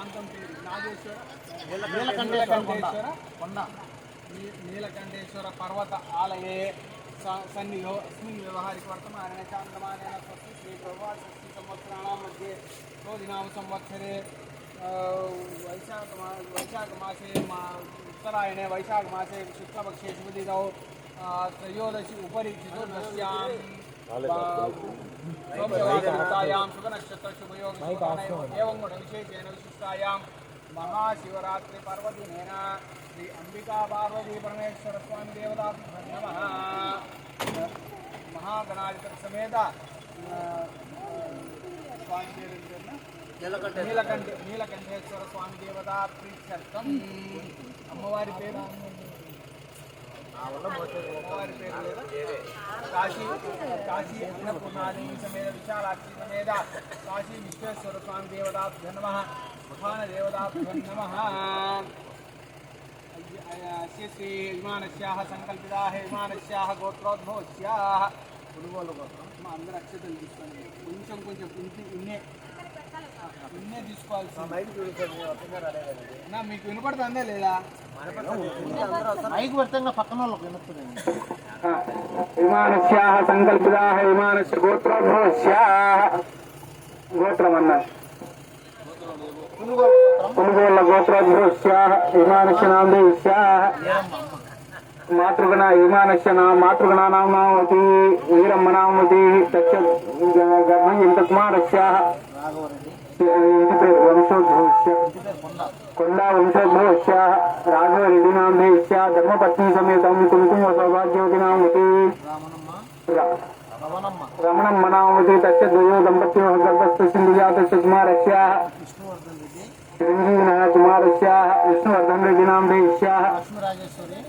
పేరు నాగేశ్వర నీలకంఠేశ్వర కొండ నీ- నీలకంఠేశ్వర పర్వత ఆలయే స- సన్నిధో అస్మిన్ వ్యవహారిక వర్తమానే చాంద్రమానేన స్వస్తి శ్రీ ప్రభా షష్ఠి సంవత్సరాణం మధ్య రోజునామ సంవత్సరే ఆ, వైశాఖ మా- వైశాఖ మాసే మా ఉత్తరాయణే వైశాఖ మాసే శుక్లపక్షే శుభదినौ ఆ, త్రయోదశి ఉపరి చతుర్దశ్యాం సోమవాసంతాయాం శుభనక్షత్ర శుభయోగ ఏవం కూడా విశేషేణ విశిష్టాయాం మహాశివరాత్రి పర్వదినేన శ్రీ అంబికా పార్వతీ పరమేశ్వర స్వామి దేవతా నమ మహాగణాధిపతి సమేత ఆ, స్వామి పేరు ఏం పేరున? నీలకంఠ నీలకంఠేశ్వర స్వామి దేవతా ప్రీత్యర్థం అమ్మవారి పేరు అమ్మవారి పేరు లేదా కాశీ కాశీ అన్నపూర్ణాదేవి సమేత విశాలాక్షి సమేత కాశీ విశ్వేశ్వర స్వామి దేవతాభ్య నమ మహాన దేవతాభ్య నమ. శ్రీ శ్రీ విమానస్యాः సంకల్పితాः విమానస్యాः గోత్రోద్భవస్యాः పురుగోళ్ళ గోత్రం మా అందరు అక్షతలు తీసుకోండి కొంచెం కొంచెం ఇంటి ఇన్నే. ఇన్నే తీసుకోవాల్సి నా మీకు వినపడుతుందే లేదా? విమానస్యాహ సంకల్పిదాహ విమానస్య గోత్రభూస్యాహ గోత్రం అన్నారు కొనుగోళ్ళ గోత్రభూస్యాహ విమానస్య నామదేవిస్యాహ మాతృగణ విమానస్య నా మాతృగణ నామనామతి వీరమ్మ నామతి గర్భం ఇంత కుమారస్యాహ ఇంటి పేరు కొండా ఉంటే ఇచ్చా రాఘవ రెడ్డి రాఘవరెడ్డి ఇచ్చా ధర్మపత్ని సమేతం కుంకుమ సౌభాగ్యవతి నామతి రమణమ్మ నామతి తస్య ద్వయో దంపత్యో గర్భస్థ సింధుజాతస్య కుమారస్య విష్ణువర్ధన్ రెడ్డి కుమారస్య విష్ణువర్ధన్ రెడ్డి నామదేవ్య లక్ష్మీరాజేశ్వరి